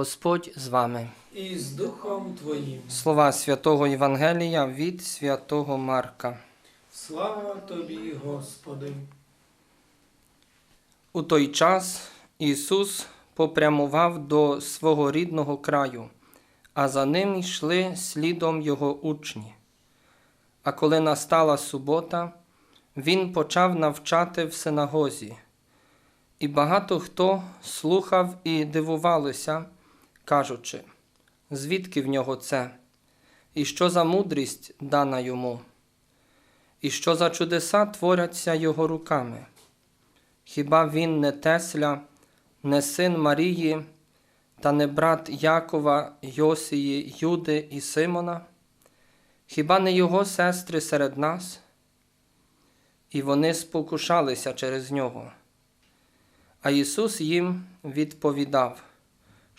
Господь з вами. і з Духом Твоїм. Слова святого Євангелія від святого Марка. Слава Тобі, Господи! У той час Ісус попрямував до свого рідного краю, а за ним йшли слідом його учні. А коли настала субота, Він почав навчати в синагозі. І багато хто слухав і дивувалися, кажучи, звідки в нього це, і що за мудрість дана йому, і що за чудеса творяться його руками. Хіба він не Тесля, не син Марії, та не брат Якова, Йосії, Юди і Симона? Хіба не його сестри серед нас? І вони спокушалися через нього. А Ісус їм відповідав,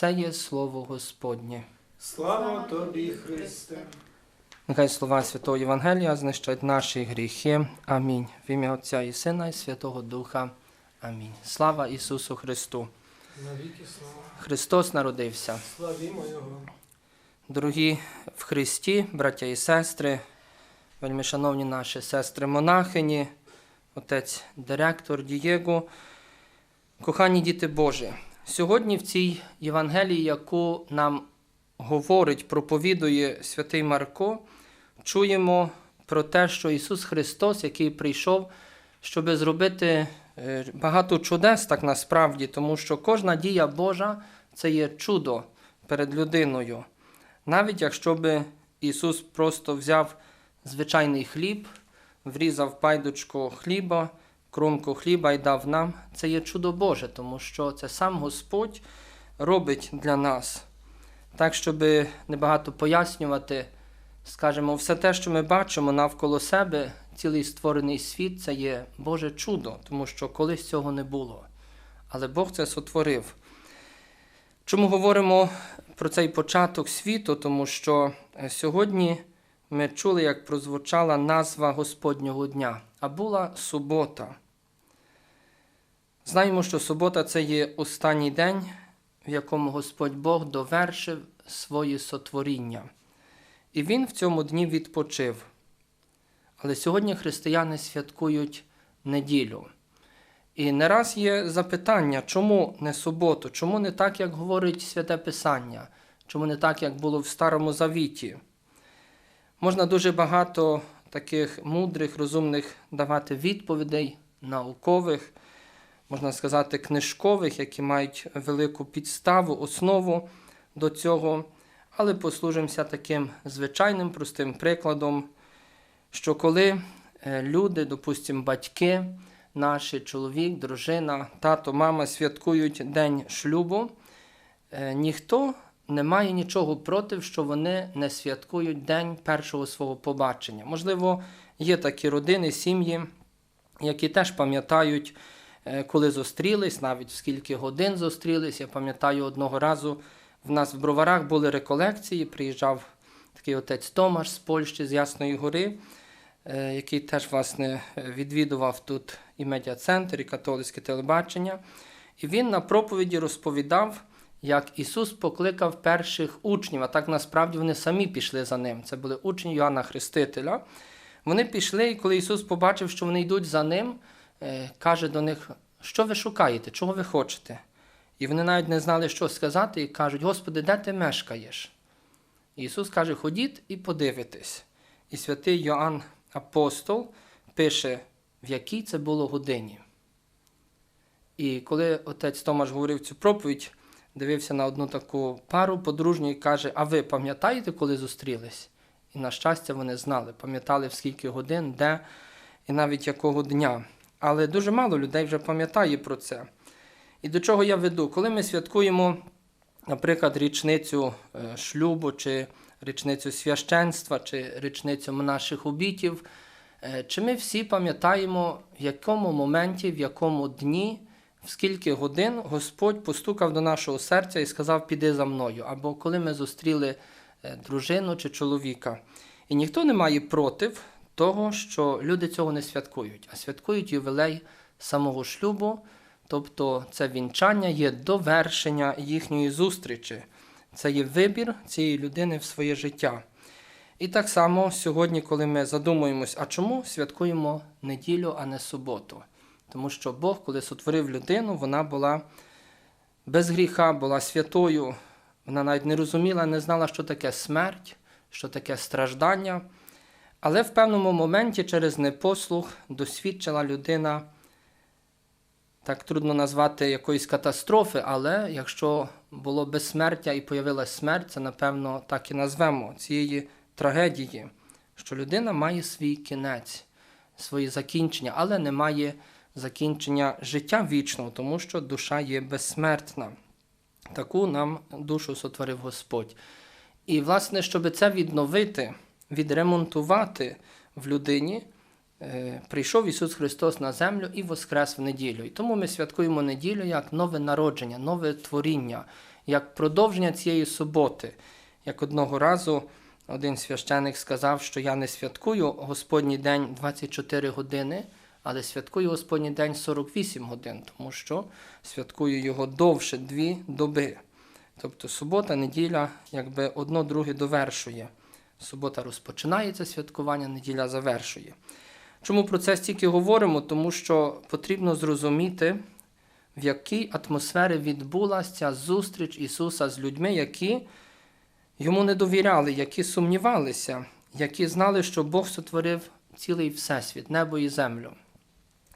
Це є слово Господнє. Слава Тобі, Христе! Нехай слова Святого Євангелія знищать наші гріхи. Амінь. В ім'я Отця і Сина і Святого Духа. Амінь. Слава Ісусу Христу! Навіки слава! Христос народився. Славімо Його! Дорогі в Христі, браття і сестри, вельми шановні наші сестри монахині, отець директор Дієго, кохані діти Божі. Сьогодні в цій Євангелії, яку нам говорить, проповідує святий Марко, чуємо про те, що Ісус Христос, який прийшов, щоб зробити е, багато чудес, так насправді, тому що кожна дія Божа це є чудо перед людиною. Навіть якщо би Ісус просто взяв звичайний хліб, врізав пайдочку хліба, кромку хліба і дав нам, це є чудо Боже, тому що це сам Господь робить для нас. Так, щоб небагато пояснювати, скажімо, все те, що ми бачимо навколо себе, цілий створений світ, це є Боже чудо, тому що колись цього не було. Але Бог це сотворив. Чому говоримо про цей початок світу? Тому що е, сьогодні ми чули, як прозвучала назва Господнього дня, а була субота. Знаємо, що субота це є останній день, в якому Господь Бог довершив своє сотворіння. І Він в цьому дні відпочив. Але сьогодні християни святкують неділю. І не раз є запитання, чому не суботу, чому не так, як говорить Святе Писання, чому не так, як було в Старому Завіті. Можна дуже багато таких мудрих, розумних давати відповідей, наукових, можна сказати, книжкових, які мають велику підставу, основу до цього, але послужимося таким звичайним простим прикладом, що коли е, люди, допустимо, батьки, наші чоловік, дружина, тато, мама святкують день шлюбу, е, ніхто не має нічого проти, що вони не святкують день першого свого побачення. Можливо, є такі родини, сім'ї, які теж пам'ятають, е, коли зустрілись, навіть скільки годин зустрілись. Я пам'ятаю одного разу. В нас в броварах були реколекції, приїжджав такий отець Томаш з Польщі, з Ясної Гори, е, який теж власне відвідував тут і медіа-центр, і католицьке телебачення. І він на проповіді розповідав, як Ісус покликав перших учнів, а так насправді вони самі пішли за ним. Це були учні Йоанна Хрестителя. Вони пішли, і коли Ісус побачив, що вони йдуть за ним, е, каже до них, що ви шукаєте, чого ви хочете? І вони навіть не знали, що сказати, і кажуть: Господи, де ти мешкаєш? І Ісус каже: Ходіть і подивитесь. І святий Йоанн Апостол пише, в якій це було годині. І коли отець Томаш говорив цю проповідь, дивився на одну таку пару подружню і каже: А ви пам'ятаєте, коли зустрілись? І, на щастя, вони знали, пам'ятали в скільки годин, де і навіть якого дня. Але дуже мало людей вже пам'ятає про це. І до чого я веду? Коли ми святкуємо наприклад, річницю е, шлюбу, чи річницю священства, чи річницю наших обітів, е, чи ми всі пам'ятаємо, в якому моменті, в якому дні, в скільки годин Господь постукав до нашого серця і сказав: Піди за мною, або коли ми зустріли е, дружину чи чоловіка. І ніхто не має проти того, що люди цього не святкують, а святкують ювілей самого шлюбу, тобто це вінчання є довершення їхньої зустрічі. Це є вибір цієї людини в своє життя. І так само сьогодні, коли ми задумуємось, а чому святкуємо неділю, а не суботу? Тому що Бог, коли сотворив людину, вона була без гріха, була святою. Вона навіть не розуміла, не знала, що таке смерть, що таке страждання. Але в певному моменті через непослух досвідчила людина, так трудно назвати якоїсь катастрофи, але якщо було безсмертя і появилась смерть, це напевно так і назвемо цієї трагедії, що людина має свій кінець, свої закінчення, але не має закінчення життя вічного, тому що душа є безсмертна. Таку нам душу сотворив Господь. І, власне, щоб це відновити, відремонтувати в людині, е, прийшов Ісус Христос на землю і воскрес в неділю. І тому ми святкуємо неділю як нове народження, нове творіння, як продовження цієї суботи. Як одного разу один священик сказав, що я не святкую Господній день 24 години, але святкую Господній день 48 годин, тому що святкую його довше дві доби. Тобто субота, неділя, якби одно друге довершує. Субота розпочинається святкування, неділя завершує. Чому про це стільки говоримо? Тому що потрібно зрозуміти, в якій атмосфері відбулася зустріч Ісуса з людьми, які йому не довіряли, які сумнівалися, які знали, що Бог сотворив цілий всесвіт, небо і землю.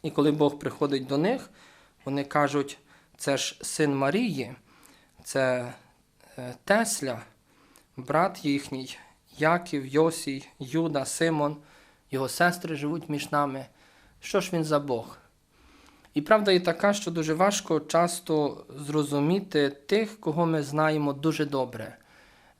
І коли Бог приходить до них, вони кажуть, це ж син Марії, це е, Тесля, брат їхній, Яків, Йосій, Юда, Симон, його сестри живуть між нами. Що ж він за Бог? І правда є така, що дуже важко часто зрозуміти тих, кого ми знаємо дуже добре.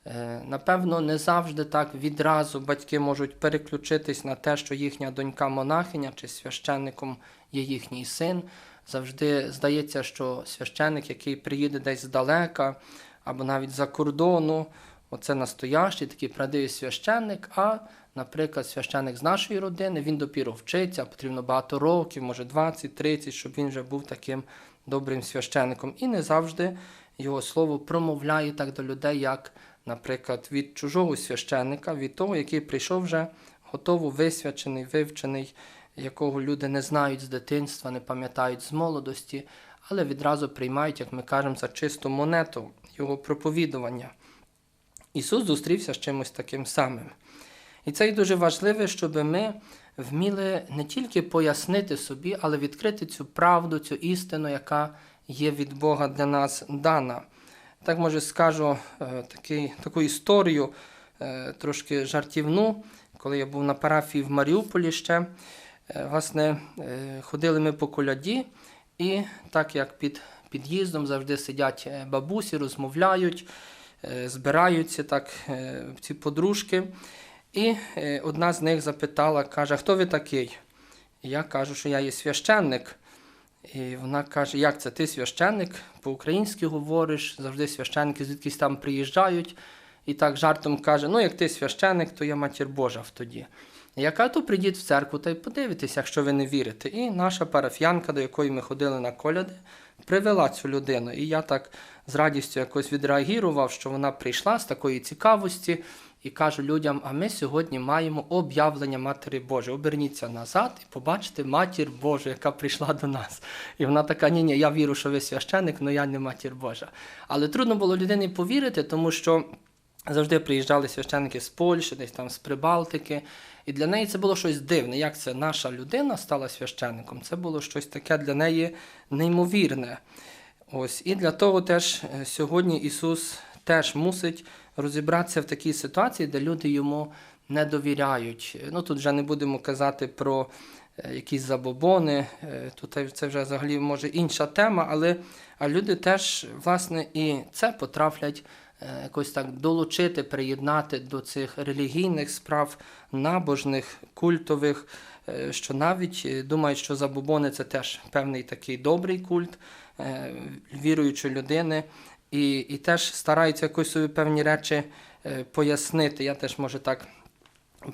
Е, Напевно, не завжди так відразу батьки можуть переключитись на те, що їхня донька монахиня чи священником є їхній син. Завжди здається, що священник, який приїде десь здалека або навіть за кордону, оце настоящий такий правдивий священник. А, наприклад, священник з нашої родини, він допіру вчиться, потрібно багато років, може 20-30, щоб він вже був таким добрим священником. І не завжди його слово промовляє так до людей, як, наприклад, від чужого священника, від того, який прийшов вже готово висвячений, вивчений, якого люди не знають з дитинства, не пам'ятають з молодості, але відразу приймають, як ми кажемо, за чисту монету його проповідування. Ісус зустрівся з чимось таким самим. І це і дуже важливо, щоб ми вміли не тільки пояснити собі, але відкрити цю правду, цю істину, яка є від Бога для нас дана. Так, може, скажу е, такий, таку історію, е, трошки жартівну, коли я був на парафії в Маріуполі ще. Е, Власне, ходили ми по коляді, і так як під під'їздом завжди сидять бабусі, розмовляють, збираються так ці подружки. І одна з них запитала, каже, хто ви такий? І я кажу, що я є священник. І вона каже, як це ти священник? По-українськи говориш, завжди священники звідкись там приїжджають. І так жартом каже: ну, як ти священник, то я матір Божа в тоді. Я кажу, то прийдіть в церкву та й подивитесь, якщо ви не вірите. І наша парафіянка, до якої ми ходили на коляди, привела цю людину. І я так з радістю якось відреагував, що вона прийшла з такої цікавості і кажу людям: а ми сьогодні маємо об'явлення Матері Божої. Оберніться назад і побачите матір Божу, яка прийшла до нас. І вона така: ні, ні, я вірю, що ви священик, але я не матір Божа. Але трудно було людині повірити, тому що. Завжди приїжджали священники з Польщі, десь там з Прибалтики. І для неї це було щось дивне. Як це наша людина стала священником? Це було щось таке для неї неймовірне. Ось. І для того теж е, сьогодні Ісус теж мусить розібратися в такій ситуації, де люди йому не довіряють. Ну тут вже не будемо казати про е, якісь забобони. е, То те- це вже взагалі може інша тема, але а люди теж, власне, і це потраплять е, якось так долучити, приєднати до цих релігійних справ, набожних, культових, що навіть думають, що забобони це теж певний такий добрий культ віруючої людини, і, і теж стараються якось собі певні речі е, пояснити. Я теж може так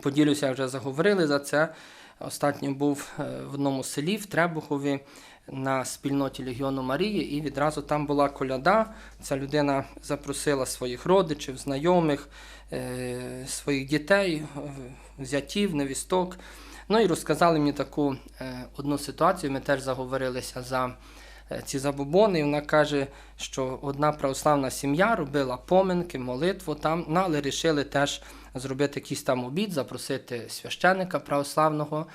поділюся, вже заговорили за це. Останньо був е, в одному селі в Требухові на спільноті Легіону Марії, і відразу там була коляда. Ця людина запросила своїх родичів, знайомих, е, своїх дітей, зятів, невісток. Ну і розказали мені таку одну ситуацію. Ми теж заговорилися за ці забобони. І вона каже, що одна православна сім'я робила поминки, молитву там, ну, але вирішили теж зробити якийсь там обід, запросити священника православного.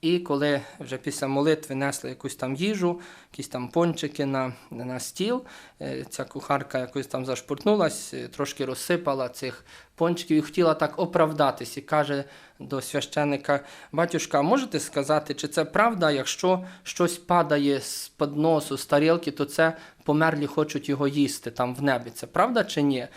І коли вже після молитви несли якусь там їжу, якісь там пончики на, на стіл, е, ця кухарка якось там зашпуртнулась, е, трошки розсипала цих пончиків і хотіла так оправдатись і каже до священика: Батюшка, можете сказати, чи це правда, якщо щось падає з подносу, з тарілки, то це померлі хочуть його їсти там в небі. Це правда чи ні?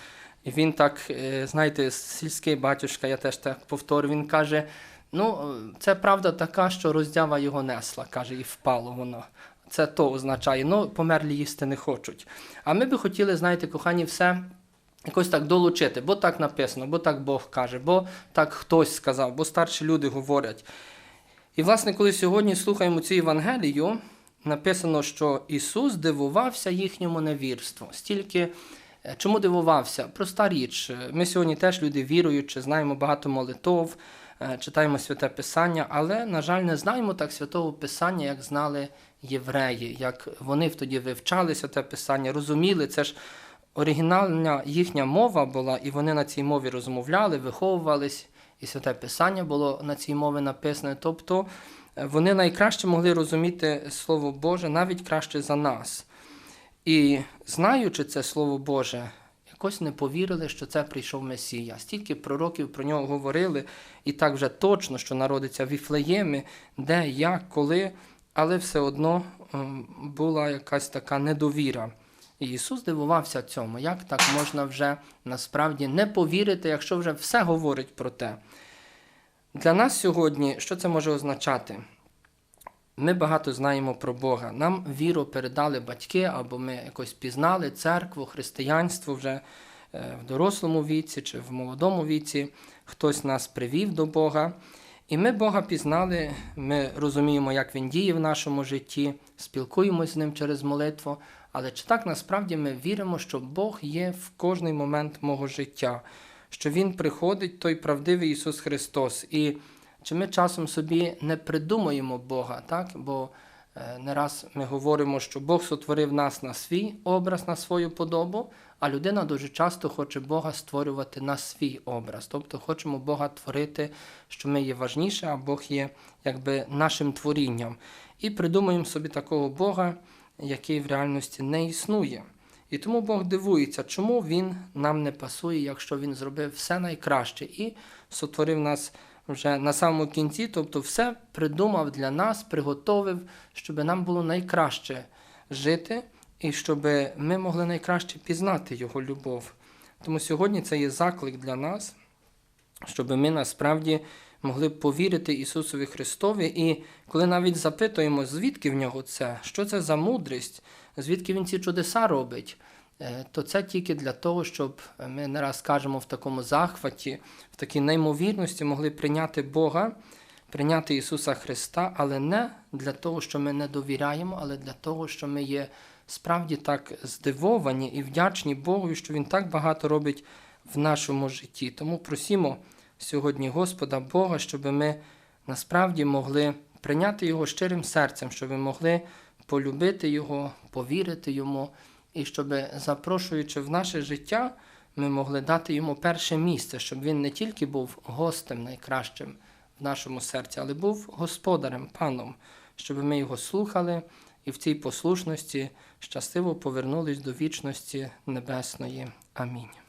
І він так, е, знаєте, сільський батюшка, я теж так повторю, він каже: ну, це правда така, що роздява його несла, каже, і впало воно. Це то означає, ну, померлі їсти не хочуть. А ми би хотіли, знаєте, кохані, все якось так долучити, бо так написано, бо так Бог каже, бо так хтось сказав, бо старші люди говорять. І, власне, коли сьогодні слухаємо цю Євангелію, написано, що Ісус дивувався їхньому невірству. Стільки е, чому дивувався? Проста річ. Ми сьогодні теж люди віруючі, знаємо багато молитов, читаємо святе Писання, але, на жаль, не знаємо так святого Писання, як знали євреї, як вони тоді вивчали святе Писання, розуміли, це ж оригінальна їхня мова була, і вони на цій мові розмовляли, виховувались, і святе Писання було на цій мові написане. Тобто е, вони найкраще могли розуміти Слово Боже, навіть краще за нас. І знаючи це Слово Боже, якось не повірили, що це прийшов Месія. Стільки пророків про нього говорили, і так вже точно, що народиться в Віфлеємі, де, як, коли, але все одно ем, була якась така недовіра. І Ісус дивувався цьому, як так можна вже насправді не повірити, якщо вже все говорить про те. Для нас сьогодні, що це може означати? Ми багато знаємо про Бога. Нам віру передали батьки, або ми якось пізнали церкву, християнство вже е, в дорослому віці чи в молодому віці. Хтось нас привів до Бога. І ми Бога пізнали, ми розуміємо, як Він діє в нашому житті, спілкуємося з ним через молитву. Але чи так насправді ми віримо, що Бог є в кожний момент мого життя, що Він приходить, той правдивий Ісус Христос. І чи ми часом собі не придумуємо Бога, так? Бо е, не раз ми говоримо, що Бог сотворив нас на свій образ, на свою подобу, а людина дуже часто хоче Бога створювати на свій образ. Тобто хочемо Бога творити, що ми є важніше, а Бог є якби нашим творінням. І придумуємо собі такого Бога, який в реальності не існує. І тому Бог дивується, чому Він нам не пасує, якщо Він зробив все найкраще і сотворив нас вже на самому кінці, тобто все придумав для нас, приготовив, щоб нам було найкраще жити і щоб ми могли найкраще пізнати Його любов. Тому сьогодні це є заклик для нас, щоб ми насправді могли повірити Ісусові Христові. І коли навіть запитуємо, звідки в нього це, що це за мудрість, звідки він ці чудеса робить, то це тільки для того, щоб ми не раз кажемо в такому захваті, в такій неймовірності могли прийняти Бога, прийняти Ісуса Христа, але не для того, що ми не довіряємо, але для того, що ми є справді так здивовані і вдячні Богу, що Він так багато робить в нашому житті. Тому просімо сьогодні Господа Бога, щоб ми насправді могли прийняти Його щирим серцем, щоб ми могли полюбити Його, повірити Йому, і щоб, запрошуючи в наше життя, ми могли дати йому перше місце, щоб він не тільки був гостем найкращим в нашому серці, але був господарем, паном, щоб ми його слухали і в цій послушності щасливо повернулись до вічності небесної. Амінь.